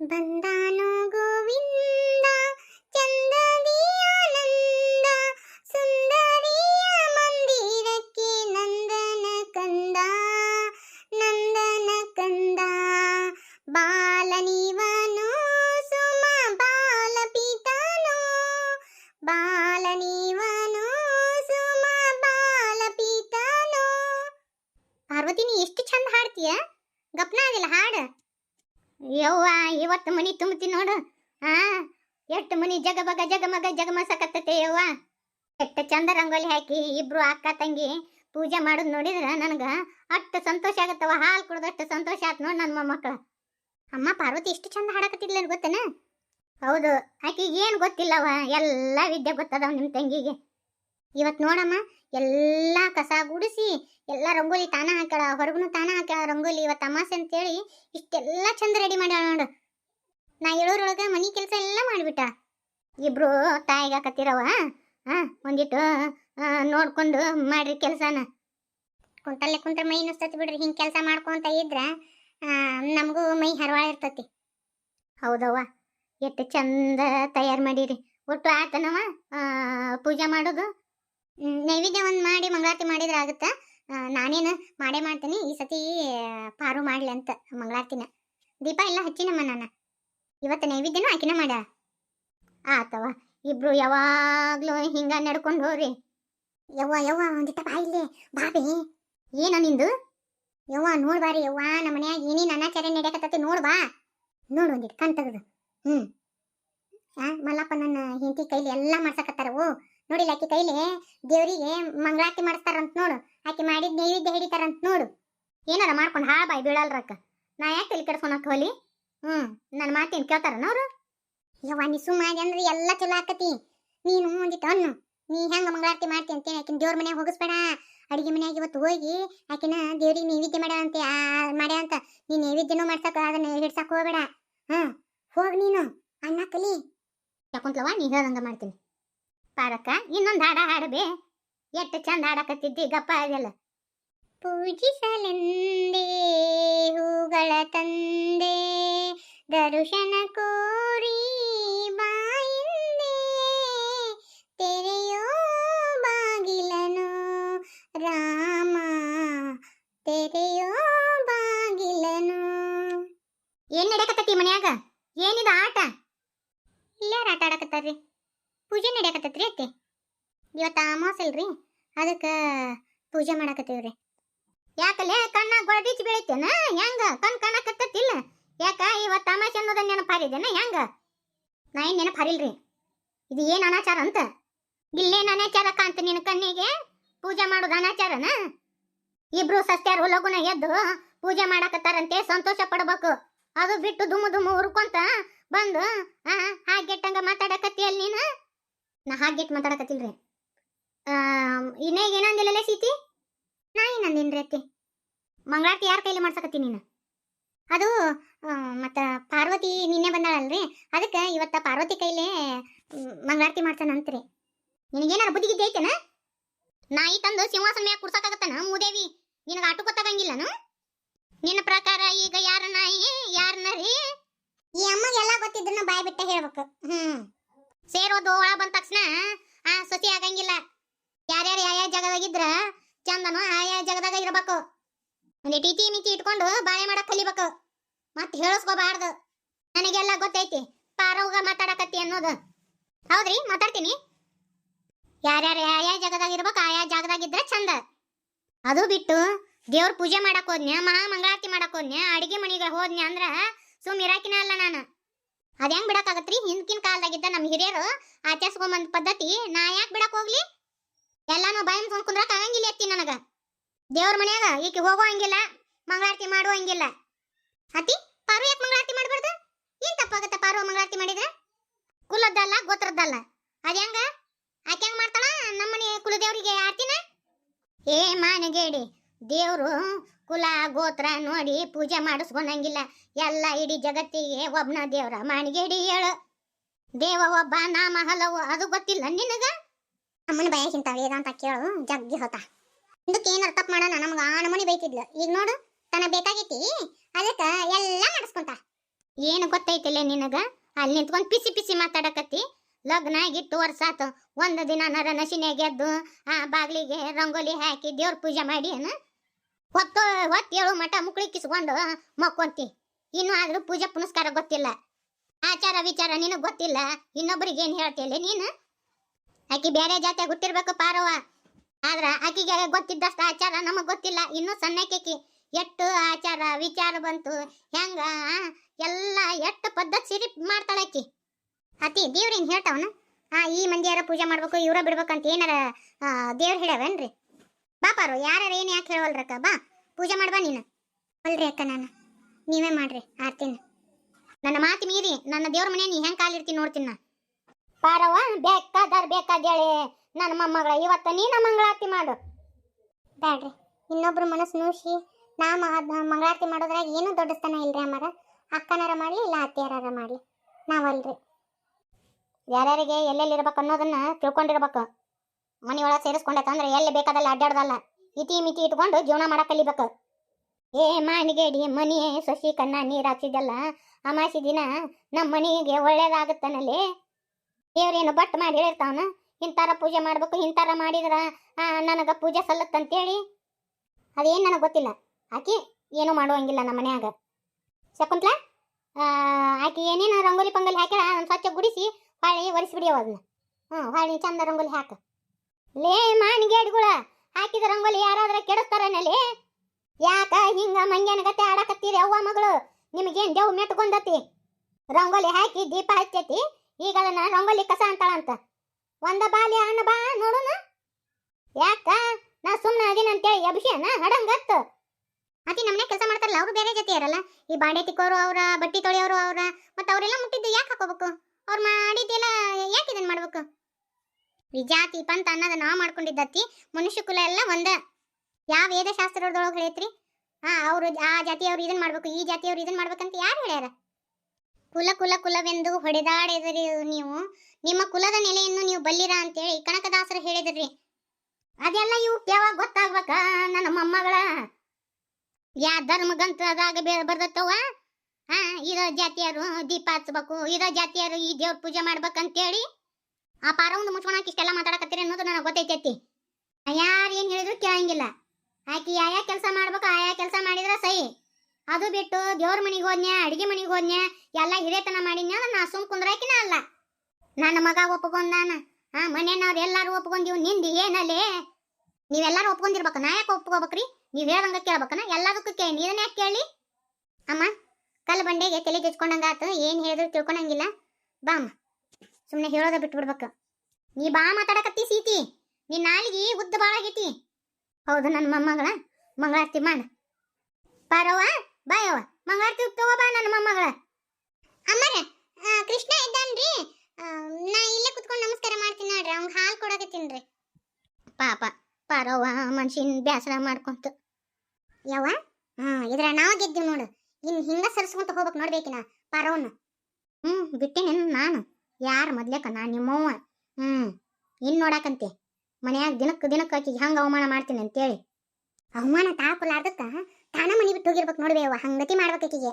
ಬಂದಾನೋ ಗೋವಿಂದ ಚಂದದಿ ಆನಂದ ಸುಂದರಿಯ ಮಂದಿರಕ್ಕೆ ನಂದನ ಕಂದ ನಂದನ ಕಂದ ಬಾಲನಿವನು ಇವತ್ತು ಮನಿ ತುಂಬತಿ ನೋಡು. ಆ, ಎಷ್ಟು ಮನಿ ಜಗಬಗ ಜಗಮಗ ಜಗಮಸಕತ್ತತೆ ಯವ್ವ. ಎಷ್ಟು ಚಂದ ರಂಗೋಲಿ ಹಾಕಿ ಇಬ್ರು ಅಕ್ಕ ತಂಗಿ ಪೂಜೆ ಮಾಡೋದು ನೋಡಿದ್ರ ನನಗ ಅಷ್ಟು ಸಂತೋಷ ಆಗತ್ತವ ಹಾಲು ಕುಡ್ದಷ್ಟು ಸಂತೋಷ ಆತ್ ನೋಡಿ ನನ್ನ ಮೊಮ್ಮಕ್ಳು. ಅಮ್ಮ ಪಾರ್ವತಿ ಇಷ್ಟು ಚಂದ ಹಾಡಕತ್ತಿದ್ಲೇನು ಗೊತ್ತೇನ? ಹೌದು. ಆಕಿಗೆ ಏನು ಗೊತ್ತಿಲ್ಲವ ಎಲ್ಲ ವಿದ್ಯೆ ಗೊತ್ತದವ ನಿಮ್ಮ ತಂಗಿಗೆ. ಇವತ್ತು ನೋಡಮ್ಮ, ಎಲ್ಲ ಕಸ ಗುಡಿಸಿ, ಎಲ್ಲ ರಂಗೋಲಿ ತಾನ ಹಾಕ್ಯಾಳ, ಹೊರಗುನು ತಾನ ಹಾಕ್ಯಾಳ ರಂಗೋಲಿ ಇವತ್ತು ಅಮಾಸೆ ಅಂತೇಳಿ ಇಷ್ಟೆಲ್ಲ ಚಂದ ರೆಡಿ ಮಾಡ್ಯಾಳ ನೋಡು. ನಾ ಹೇಳೋರೊಳಗ ಮನಿ ಕೆಲಸ ಎಲ್ಲ ಮಾಡಿಬಿಟ್ಟ. ಇಬ್ರು ತಾಯಿಗಾಕತ್ತಿರವ ಹಾಂ ಒಂದಿಟ್ಟು ನೋಡ್ಕೊಂಡು ಮಾಡ್ರಿ ಕೆಲಸನ. ಕುಂತಲ್ಲೇ ಕುಂತ್ರೆ ಮೈ ನುಸ್ತತಿ ಬಿಡ್ರಿ, ಹಿಂಗೆ ಕೆಲಸ ಮಾಡ್ಕೊಂತ ಇದ್ರ ನಮಗೂ ಮೈ ಹರವಾಳ ಇರ್ತತಿ. ಹೌದವ್ವ, ಎಷ್ಟು ಚಂದ ತಯಾರು ಮಾಡಿರಿ. ಒಟ್ಟು ಆತನವ ಪೂಜೆ ಮಾಡೋದು. ನೈವೇದ್ಯ ಒಂದು ಮಾಡಿ ಮಂಗಳಾರತಿ ಮಾಡಿದ್ರೆ ಆಗುತ್ತೆ. ನಾನೇನು ಮಾಡೇ ಮಾಡ್ತೀನಿ, ಈ ಸತಿ ಪಾರು ಮಾಡ್ಲಿ ಅಂತ ಮಂಗಳಾರತಿನ. ದೀಪ ಎಲ್ಲ ಹಚ್ಚಿನಮ್ಮ ನಾನು ಇವತ್ತು ನೈವೇದ್ಯನೂ ಆಕಿನ ಮಾಡ. ಆತವ, ಇಬ್ರು ಯಾವಾಗ್ಲೂ ಹಿಂಗ ನಡ್ಕೊಂಡು ಹೋಗ್ರಿ ಯವ್ವ ಯವ್ವ, ಒಂದಿಟ್ಟ ಬಾ ಇಲ್ಲಿ ಬಾಬಿ ಏನ ನಿಂದು? ಯವ್ವ, ನೋಡ್ ಬಾರಿ, ಯವ್ವ, ನಮ್ಮ ಮನ್ಯಾಗ ಏನೇನು ಅನಾಚಾರ ನಡೆಯಕತ್ತತಿ ನೋಡ್ ಬಾ. ನೋಡು ಒಂದಿಟ್ ಕಣ್ ತೆಗೆದು. ಹ್ಮ್. ಆ, ಮಲ್ಲಪ್ಪ ನನ್ನ ಹೆಂಡತಿ ಕೈಲಿ ಎಲ್ಲ ಮಾಡ್ಸಕತ್ತಾರ, ಓ. ನೋಡಿಲ್ಲ ಆಕಿ ಕೈಲಿ? ದೇವರಿಗೆ ಮಂಗಳಾರತಿ ಮಾಡಿಸ್ತಾರಂತ ನೋಡು. ಆಕಿ ಮಾಡಿದ ನೈವೇದ್ಯ ಹಿಡಿತಾರಂತ ನೋಡು. ಏನಾರ ಮಾಡ್ಕೊಂಡು ಹಾ ಬಾಯ್ ಬೀಳಲ್ರಕ್ಕ. ನಾ ಯಾಕೆ ತಲೆ ಕೆಡ್ಸ್ಕೊಳಕ್ ಹೋಲಿ? ಹ್ಮ್ ನನ್ನ ಮಾತೇನು ಕೇಳ್ತಾರನ ಅವ್ರು? ಯವ್ವ, ನೀ ಸುಮ್ಮಾಗಿ ಅಂದ್ರೆ ಎಲ್ಲ ಚಲೋ ಆಕತಿ. ನೀನು ಒಂದಿಟ್ಟು ಅನ್ನು ನೀ ಹೆಂಗ ಮಂಗಳಾರತಿ ಮಾಡ್ತಿ ಅಂತೇಳಿ ಆಕಿನ ದೇವ್ರ ಮನ್ಯಾಗ ಹೋಗಿಸ್ಬೇಡ. ಅಡಿಗೆ ಮನ್ಯಾಗ ಇವತ್ತು ಹೋಗಿ ಆಕಿನ ದೇವ್ರಿಗೆ ನೈವೇದ್ಯ ಮಾಡ್ಯಾಳ ಅಂತ ಮಾಡ್ಯಾ ಅಂತ. ನೀ ನೈವೇದ್ಯನೂ ಮಾಡ್ಸಕ, ಅದನ್ನ ಹಿಡ್ಸಕ್ ಹೋಗ್ಬೇಡ. ಹಾ, ಹೋಗ್ ನೀನು. ಅಣ್ಣ ಕಲಿ. ಯಾಕುಂತ್ಲವ ನೀ ಹೇಳ್ದಂಗ ಮಾಡ್ತೀನಿ. ಪಾರಕ್ಕ ಇನ್ನೊಂದು ಹಾಡ ಹಾಡಬೇ. ಎಷ್ಟು ಚಂದ ಹಾಡಕತ್ತಿದ್ದಿ ಗಪ್ಪ ಅದೆಲ್ಲ. ಪೂಜಿಸಲೆಂದೇ ಹೂಗಳ ದರ್ಶನ ಕೋರಿ ಬಾಯಿಂದೆ ತೆರೆಯೋ ಬಾಗಿಲನು ರಾಮ, ತೆರೆಯೋ ಬಾಗಿಲನು. ಏನ್ ನಡೆಯಕತ್ತತಿ ಮನ್ಯಾಗ? ಏನಿದ ಆಟ? ಇಲ್ಲಾರ ಆಟ ಆಡಕತ್ತಾರ್ರಿ? ಪೂಜೆ ನಡೆಯಕತ್ತೈತ್ರಿ ಅತ್ತೆ? ಇವತ್ತು ಅಮಾವಾಸ್ಯೆ ಅಲ್ರಿ, ಅದಕ್ಕೆ ಪೂಜೆ ಮಾಡಕತ್ತೀವ್ರಿ. ಯಾಕಲೆ ಕಣ್ಣ ಗೊಳದೀಚ್ ಬೆಳಿತೇನ? ಹೆಂಗ? ಕಣ್ ಅಮಾವಾಸ್ಯೆ ನೆನಪಾರಿದೇನ ಹೆಂಗ? ನಾ ಏನು ನೆನಪು ಹರಿಲ್ರಿ. ಇದು ಏನ್ ಅನಾಚಾರ ಅಂತ? ಇಲ್ಲೇನು ಅನಾಚಾರ ಅಂತ ನಿನ್ನ ಕಣ್ಣಿಗೆ ಪೂಜೆ ಮಾಡೋದು ಅನಾಚಾರನ? ಇಬ್ರು ಸಸ್ತ್ಯಾರು ಲಗುನ ಎದ್ದು ಪೂಜೆ ಮಾಡಕತ್ತಾರಂತೆ, ಸಂತೋಷ ಪಡ್ಬೇಕು. ಅದು ಬಿಟ್ಟು ದುಮ್ಮು ದುಮ್ಮು ಹುರ್ಕೊಂತ ಬಂದು, ಆ, ಹಾಗೆಟ್ಟಂಗ ಮಾತಾಡಕತ್ತಿಯಲ್ಲಿ ನೀನು? ನಾ ಹಾಗೆಟ್ ಮಾತಾಡಕತ್ತಿಲ್ರಿ. ಇನ್ನೇಗ ಏನಂದಿಲ್ಲಲೇ ಸೀತಿ? ನಾ ಏನಂದಿನ್ರಿ ಅತ್ತಿ? ಮಂಗಳಾರತಿ ಯಾರ ಕೈಲಿ ಮಾಡ್ಸಕತ್ತಿ ನೀನು? ಅದು ಮತ್ತು ಪಾರ್ವತಿ ನಿನ್ನೆ ಬಂದಾಳಲ್ರಿ? ಅದಕ್ಕೆ ಇವತ್ತ ಪಾರ್ವತಿ ಕೈಲೇ ಮಂಗಳಾರತಿ ಮಾಡ್ತಾನಂತ್ರಿ ನಿನಗೇನಾರ ಬುದ್ಧಿ ಗಿದ್ದಿ ಐತೆನ? ನಾಯಿ ತಂದು ಸಿಂಹಾಸನ ಮ್ಯಾಗ ಕುಡ್ಸಕ್ಕಾಗತ್ತನ ಮೂದೇವಿ? ನಿನಗೆ ಆಟು ಗೊತ್ತಾಗಂಗಿಲ್ಲನು? ನಿನ್ನ ಪ್ರಕಾರ ಈಗ ಯಾರ ನಾಯಿ, ಯಾರ ನರಿ? ಈ ಅಮ್ಮಗೆಲ್ಲ ಗೊತ್ತಿದ್ದನ್ನ ಬಾಯಿ ಬಿಟ್ಟ ಹೇಳ್ಬೇಕು. ಹ್ಮ್. ಸೇರೋದು ಒಳ ಬಂದ ತಕ್ಷಣ, ಆ ಸೊಸಿ ಆಗಂಗಿಲ್ಲ. ಯಾರ್ಯಾರು ಯಾವ ಜಾಗದಾಗಿದ್ರ ಚಂದನು ಆಯಾ ಜಾಗದಾಗ ಇರ್ಬೇಕು. ಒಂದಿಟ್ಟು ಟಿಟಿ ಮಿತಿ ಇಟ್ಕೊಂಡು ಬಾಳೆ ಮಾಡಕ್ ಕಲಿಬೇಕು. ಮತ್ತೆ ಹೇಳಿಸ್ಕೋಬಾರ್ದು. ನನಗೆಲ್ಲ ಗೊತ್ತೈತಿ. ಪಾರವ್ಗ ಮಾತಾಡಕತ್ತಿ ಅನ್ನೋದು. ಹೌದ್ರಿ? ಮಾತಾಡ್ತೀನಿ. ಯಾರ್ಯಾರು ಯಾವ ಜಾಗದಾಗ ಇರ್ಬೇಕು ಆಯಾ ಜಾಗದಾಗಿದ್ರೆ ಚಂದ. ಅದು ಬಿಟ್ಟು ದೇವ್ರ ಪೂಜೆ ಮಾಡಕ್ ಹೋದ್ನ್ಯ ಮಹಾ ಮಂಗಳಾರತಿ ಮಾಡಕ್ ಹೋದ್ನ್ಯ, ಅಡಿಗೆ ಮನೆಗೆ ಹೋದ್ನ್ಯ ಅಂದ್ರ ಸುಮ್ ಇರಾಕಿನ ಅಲ್ಲ ನಾನು. ಅದ್ ಹೆಂಗ್ ಬಿಡಕ್ಕಾಗತ್ರಿ? ಹಿಂದಿನ ಕಾಲದಾಗಿದ್ದ ನಮ್ಮ ಹಿರಿಯರು ಆಚರಿಸ್ಕೊಂಬಂದ್ ಪದ್ಧತಿ ನಾ ಯಾಕೆ ಬಿಡಕ್ ಹೋಗ್ಲಿ? ಎಲ್ಲಾನು ಮುಚ್ಕೊಂಡ್ ಕುಂದ್ರಕ್ ಆಗಂಗಿಲ್ಲ ಎತ್ತಿ ನನಗ. ದೇವ್ರ ಮನ್ಯಾಗ ಈಕೆ ಹೋಗೋ ಹಂಗಿಲ್ಲ ಮಂಗಳಾರತಿ ಮಾಡೋ ಹಂಗಿಲ್ಲ ಅತಿ ಪಾರು ಯಾಕೆ ಮಂಗಳಾರತಿ ಮಾಡಬಾರ್ದು? ಏನ್ ತಪ್ಪಾಗತ್ತ ಪಾರು ಮಂಗಳಾರತಿ ಮಾಡಿದ್ರೆ? ಕುಲದ್ದಲ್ಲ, ಗೋತ್ರದ್ದಲ್ಲ. ಅದ ಹೆಂಗ? ಆಕೆ ಹೆಂಗ್ ಮಾಡ್ತಾಳ? ನಮ್ಮನೆ ಕುಲದೇವ್ರಿಗೆ ಆರ್ತಿನ? ಏ ಮಾನಗೇಡಿ, ದೇವ್ರು ಕುಲ, ಗೋತ್ರ ನೋಡಿ ಪೂಜೆ ಮಾಡಿಸ್ಕೊಂಡಂಗಿಲ್ಲ. ಎಲ್ಲ ಇಡೀ ಜಗತ್ತಿಗೆ ಒಬ್ನ ದೇವ್ರ ಮಾಣಿಗೇಡಿ ಹೇಳು. ದೇವ ಒಬ್ಬ, ನಾಮ ಹಲವು, ಅದು ಗೊತ್ತಿಲ್ಲ ನಿನಗ? ಅಮ್ಮನ ಭಯಕ್ಕಿಂತ ವೇದಾಂತ ಕೇಳು, ಜಗ್ಗಿ ಹೋತ ಇದಕ್ಕೆ ಏನಾರ ತಪ್ಪು ಮಾಡೋಣ? ನಮ್ಗೆ ಆ ನಮೂನಿ ಬೈತಿದ್ಲು. ಈಗ ನೋಡು, ತನ ಬೇಕಾಗೈತಿ. ಅದಕ್ಕೆ ಎಲ್ಲ ಮಾಡಿಸ್ಕೊಂತ ಏನು ಗೊತ್ತೈತಿಲ್ಲ ನಿನಗ? ಅಲ್ಲಿ ನಿಂತ್ಕೊಂಡು ಪಿಸಿ ಪಿಸಿ ಮಾತಾಡಕತ್ತಿ. ಲಗ್ನ ಆಗಿಟ್ಟು ವರ್ಷ ಆತು. ಒಂದು ದಿನ ನರ ನಶಿನೇ ಗೆದ್ದು, ಆ ಬಾಗ್ಲಿಗೆ ರಂಗೋಲಿ ಹಾಕಿ ದೇವ್ರ ಪೂಜೆ ಮಾಡಿ, ಏನು? ಹೊತ್ತು ಹೊತ್ತು ಏಳು ಮಠ ಮುಕ್ಳಿ ಕಿಸ್ಕೊಂಡು ಮಕ್ಕೊಂತಿ. ಇನ್ನು ಆದ್ರೂ ಪೂಜೆ ಪುನಸ್ಕಾರ ಗೊತ್ತಿಲ್ಲ. ಆಚಾರ ವಿಚಾರ ನಿನಗೆ ಗೊತ್ತಿಲ್ಲ. ಇನ್ನೊಬ್ರಿಗೆ ಏನು ಹೇಳ್ತಿಲ್ಲ ನೀನು? ಆಕಿ ಬೇರೆ ಜಾತಿ ಗೊತ್ತಿರ್ಬೇಕು ಪಾರವ. ಆದ್ರ ಆಕಿಗೆ ಗೊತ್ತಿದ್ದಷ್ಟು ಆಚಾರ ನಮಗ್ ಗೊತ್ತಿಲ್ಲ. ಇನ್ನೂ ಸಣ್ಣಕಿ ಎಟ್ಟು ಆಚಾರ ವಿಚಾರ ಬಂತು. ಹೆಂಗ ಎಲ್ಲ ಎಟ್ಟು ಪದ್ಧತಿ ಸಿರಿ ಮಾಡ್ತಾಳ ಆಕಿ. ಅತಿ ದೇವ್ರೇನ್ ಹೇಳ್ತಾವನ? ಆ, ಈ ಮಂದಿಯಾರ ಪೂಜೆ ಮಾಡ್ಬೇಕು, ಇವ್ರ ಬಿಡ್ಬೇಕಂತ ಏನಾರ ದೇವ್ರ ಹೇಳವೇನ್ರಿ ಬಾಪಾರು ಯಾರು ಏನ್ ಯಾಕೆ ಹೇಳವಲ್ರಕ್ಕ, ಬಾ. ಪೂಜೆ ಮಾಡ್ಬಾ ನೀನು. ಅಲ್ರಿ ಅಕ್ಕ ನಾನು. ನೀವೇ ಮಾಡ್ರಿ, ಆರ್ತಿನ. ನನ್ನ ಮಾತು ಮೀರಿ, ನನ್ನ ದೇವ್ರ ಮನೆ ನೀ ಹೆಂಗ್ ಕಾಲಿರ್ತೀನಿ ನೋಡ್ತೀನಿ ನಾ ಪಾರವ್ವ ಬೇಕಾದ್ರೆ ಬೇಕಾದೇಳಿ ನನ್ನ ಮೊಮ್ಮಗಳ, ಇವತ್ತು ನೀ ಮಂಗಳಾರತಿ ಮಾಡು. ಬ್ಯಾಡ್ರಿ, ಇನ್ನೊಬ್ರು ಮನಸ್ಸು ನೂಸಿ ನಾ ಮಂಗಳಾರತಿ ಮಾಡೋದ್ರಾಗ ಏನೂ ದೊಡ್ಡಸ್ತನ ಇಲ್ರಿ ಅಮ್ಮರ? ಅಕ್ಕನಾರ ಮಾಡಲಿ, ಇಲ್ಲ ಅತ್ತಿಯಾರ ಮಾಡಲಿ. ನಾವಲ್ರಿ. ಯಾರ್ಯಾರಿಗೆ ಎಲ್ಲೆಲ್ಲಿ ಇರ್ಬೇಕು ಅನ್ನೋದನ್ನ ತಿಳ್ಕೊಂಡಿರ್ಬೇಕು. ಮನೆಯೊಳಗೆ ಸೇರಿಸ್ಕೊಂಡೈತಂದ್ರೆ ಎಲ್ಲಿ ಬೇಕಾದಲ್ಲ ಅಡ್ಡಾಡ್ದಲ್ಲ ಇತಿ ಮಿತಿ ಇಟ್ಕೊಂಡು ಜೀವನ ಮಾಡ ಕಲಿಬೇಕು. ಏ ಮಾಣಿಗೇಡಿ ಮನಿ, ಸೊಸಿ ಕಣ್ಣ, ನೀರ್ ಹಾಕ್ಸಿದ್ದಲ್ಲ ಅಮಾಸಿ ದಿನ ನಮ್ಮ ಮನೆಗೆ ಒಳ್ಳೇದಾಗುತ್ತಾನಲ್ಲಿ. ದೇವ್ರೇನು ಬಟ್ ಮಾಡಿ ಹೇಳಿರ್ತಾವನ? ಇಂತಾರ ಪೂಜೆ ಮಾಡ್ಬೇಕು ಇಂಥಾರ ಮಾಡಿದ್ರ ನನಗೆ ಪೂಜೆ ಸಲ್ಲತ್ತಂತೇಳಿ ಅದೇನು ನನಗೆ ಗೊತ್ತಿಲ್ಲ. ಆಕಿ ಏನೂ ಮಾಡುವಂಗಿಲ್ಲ ನಮ್ಮ ಮನ್ಯಾಗ. ಶಕುಂತ್ಲ ಆಕಿ ಏನೇನು ರಂಗೋಲಿ ಪಂಗೋಲಿ ಹಾಕ್ಯಾಳ ಒಂದು ಸ್ವಚ್ಛ ಗುಡಿಸಿ, ಹೊಳ್ಳಿ ಒರೆಸಿಬಿಡಿ ಅದನ್ನ ಹ್ಞೂ ಹೊಳ್ಳಿ ಚಂದ ರಂಗೋಲಿ ಹಾಕ. ಲೇ ಮಾನಿಗೇಡ್ಗುಳ ಹಾಕಿದ ರಂಗೋಲಿ ಯಾರಾದ್ರ ಕೆಡಿಸ್ತಾರನಲ್ಲಿ ಯಾಕ ಹಿಂಗ ಮಂಗ್ಯನ ಗತೆ ಆಡಕತ್ತೀರಿ ಅವ್ವ ಮಗಳು? ನಿಮಗೇನು ದೇವ್ ಮೆಟ್ಕೊಂಡತಿ? ರಂಗೋಲಿ ಹಾಕಿ ದೀಪ ಹಚ್ಚತಿ, ಈಗ ಅದನ್ನ ರಂಗೋಲಿ ಕಸ ಅಂತಾಳಂತ. ಒಂದ ಬಾಲಿ ಅನ್ನ ಬಾ ನೋಡೋಣ ಯಾಕ? ನಾ ಸುಮ್ಮನೆ ಅದೀನಿ ಅಂತೇಳಿ ಅಭಿಷೇನ ಹಡಂಗತ್ತ. ಅತಿ ನಮ್ಮನೆ ಕೆಲಸ ಮಾಡ್ತಾರಲ್ಲ, ಅವರು ಬೇರೆ ಜೊತೆ ಇರಲ್ಲ ಈ ಬಾಂಡೆ ತಿಕ್ಕೋರು ಅವ್ರ, ಬಟ್ಟಿ ತೊಳೆಯೋರು ಅವ್ರ, ಮತ್ತೆ ಅವರೆಲ್ಲ ಮುಟ್ಟಿದ್ದು ಯಾಕೆ ಹಾಕೋಬೇಕು? ಅವ್ರು ಮಾಡಿದ್ದೆಲ್ಲ ಯಾಕೆ ಇದನ್ನ ಮಾಡ್ಬೇಕು? ಈ ಜಾತಿ ಪಂತ ಅನ್ನೋದ ನಾವು ಮಾಡ್ಕೊಂಡಿದ್ದತ್ತಿ ಮನುಷ್ಯ ಕುಲ ಎಲ್ಲ ಒಂದ. ಯಾವ ವೇದಶಾಸ್ತ್ರದೊಳಗೆ ಹೇಳೈತ್ರಿ? ಹಾ ಅವರು, ಆ ಜಾತಿಯವ್ರು ಇದನ್ನ ಮಾಡ್ಬೇಕು, ಈ ಜಾತಿಯವ್ರು ಇದನ್ನ ಮಾಡ್ಬೇಕಂತ ಯಾರು ಹೇಳ್ಯಾರ? ಕುಲ ಕುಲ ಕುಲವೆಂದು ಹೊಡೆದಾಡಿದ್ರಿ ನೀವು. ನಿಮ್ಮ ಕುಲದ ನೆಲೆಯನ್ನು ನೀವು ಬಲ್ಲಿರ ಅಂತೇಳಿ ಕನಕದಾಸರು ಹೇಳಿದ್ರಿ. ಅದೆಲ್ಲ ಇವು ಯಾವಾಗ ಗೊತ್ತಾಗ್ಬೇಕ ನನ್ನ ಮೊಮ್ಮಗಳ? ಯಾ ಧರ್ಮಗಂತದಾಗ ಬರ್ದತ್ತವ ಹಾ ಇರೋ ಜಾತಿಯರು ದೀಪ ಹಚ್ಬೇಕು, ಇರೋ ಜಾತಿಯರು ಈ ದೇವ್ರ ಪೂಜೆ ಮಾಡ್ಬೇಕಂತೇಳಿ. ಆ ಪಾರವಂದು ಮುಚ್ಕೊಳಕ್ ಇಷ್ಟೆಲ್ಲ ಮಾತಾಡಕತ್ತೀರಿ ಅನ್ನೋದು ನನಗೆ ಗೊತ್ತೈತೈತಿ. ಯಾರು ಏನ್ ಹೇಳಿದ್ರು ಕೇಳಂಗಿಲ್ಲ. ಆಕಿ ಯಾವ ಕೆಲಸ ಮಾಡ್ಬೇಕು ಆಯಾ ಕೆಲಸ ಮಾಡಿದ್ರ ಸೈ ಅದು ಬಿಟ್ಟು ದೇವ್ರ ಮನೆಗೆ ಹೋದ್ನ್ಯಾ, ಅಡಿಗೆ ಮನೆಗೆ ಹೋದ್ನ್ಯಾ, ಎಲ್ಲ ಹಿರೇತನ ಮಾಡಿನ ನಾ ಸುಮ್ ಕುಂದ್ರಾಕಿನ ಅಲ್ಲ. ನನ್ನ ಮಗ ಒಪ್ಕೊಂಡಾನ ಆ, ಮನೆಯವ್ರು ಎಲ್ಲಾರು ಒಪ್ಕೊಂಡಿವ್ ನಿಂದಿ ಏನಲ್ಲೇ ನೀವೆಲ್ಲಾರು ಒಪ್ಕೊಂಡಿರ್ಬೇಕು, ನಾ ಯಾಕೆ ಒಪ್ಕೋಬೇಕ್ರಿ? ನೀವ್ ಹೇಳ್ದಂಗ ಕೇಳ್ಬೇಕನ? ಎಲ್ಲದಕ್ಕೂ ಕೇಳಿ ನೀರನ್ನ ಯಾಕೆ ಕೇಳಿ? ಅಮ್ಮ ಕಲ್ ಬಂಡೆಗೆ ತಲೆ ಆತು, ಏನ್ ಹೇಳಿದ್ರು ತಿಳ್ಕೊಂಡಂಗಿಲ್ಲ. ಬಾ ಅಮ್ಮ ಸುಮ್ಮನೆ ಹೇಳೋದ ಬಿಟ್ಬಿಡ್ಬೇಕು. ನೀ ಬಾ ಮಾತಾಡಕತ್ತಿ ಸೀತಿ. ನೀ ನಾಲಿಗೆ ಉದ್ದ ಬಾಳಾಗೈತಿ. ಹೌದು, ನನ್ನ ಮೊಮ್ಮಗಳ, ಮಂಗಳಾರತಿ ಮಾಡ. ಪಾರವ್ವ. ಬಾಯವ್ವ ಮಂಗಳಾರತಿ ತಗೋ ಬಾ ನನ್ನ ಮೊಮ್ಮಗಳ. ಅಮ್ಮರ ಕೃಷ್ಣ ಇದ್ದಾನ್ರಿ. ನಾ ಇಲ್ಲೇ ಕುತ್ಕೊಂಡು ನಮಸ್ಕಾರ ಮಾಡ್ತೀನಿ ನೋಡ್ರಿ ಅವ್ನ್ ಹಾಲು ಕೊಡಕತ್ತೀನ್ರಿ ಪಾಪ, ಪಾರವ್ವ, ಮನ್ಷಿನ ಬ್ಯಾಸರ ಮಾಡ್ಕೊಂತ. ಯಾವ ಹಾಂ, ಇದ್ರ ನಾವು ಗೆದ್ದೀವಿ ನೋಡು. ಇನ್ ಹಿಂಗ ಸರಿಸ್ಕೊಂತ ಹೋಗ್ಬೇಕು ನೋಡ್ಬೇಕಿನ ಪಾರವನ್ನ ಹ್ಞೂ ಬಿಟ್ಟಿನಿ ನಾನು. ಯಾರು ಮೊದ್ಲೇಕ ನಾನು ನಿಮ್ಮವ್ವ. ಹ್ಞೂ ಇನ್ ನೋಡಾಕಂತೆ. ಮನ್ಯಾಗ ದಿನಕ್ಕೆ ದಿನಕ್ಕೆ ಆಕಿಗೆ ಹಂಗೆ ಅವಮಾನ ಮಾಡ್ತೀನಿ ಅಂತೇಳಿ. ಅವಮಾನ ತಾಪಲಾರ್ದಕ್ಕ ತಾನ ಮನಿ ಬಿಟ್ಟು ಹೋಗಿರ್ಬೇಕು ನೋಡ್ಬೇವ ಹಂಗತಿ ಮಾಡ್ಬೇಕು ಆಕಿಗೆ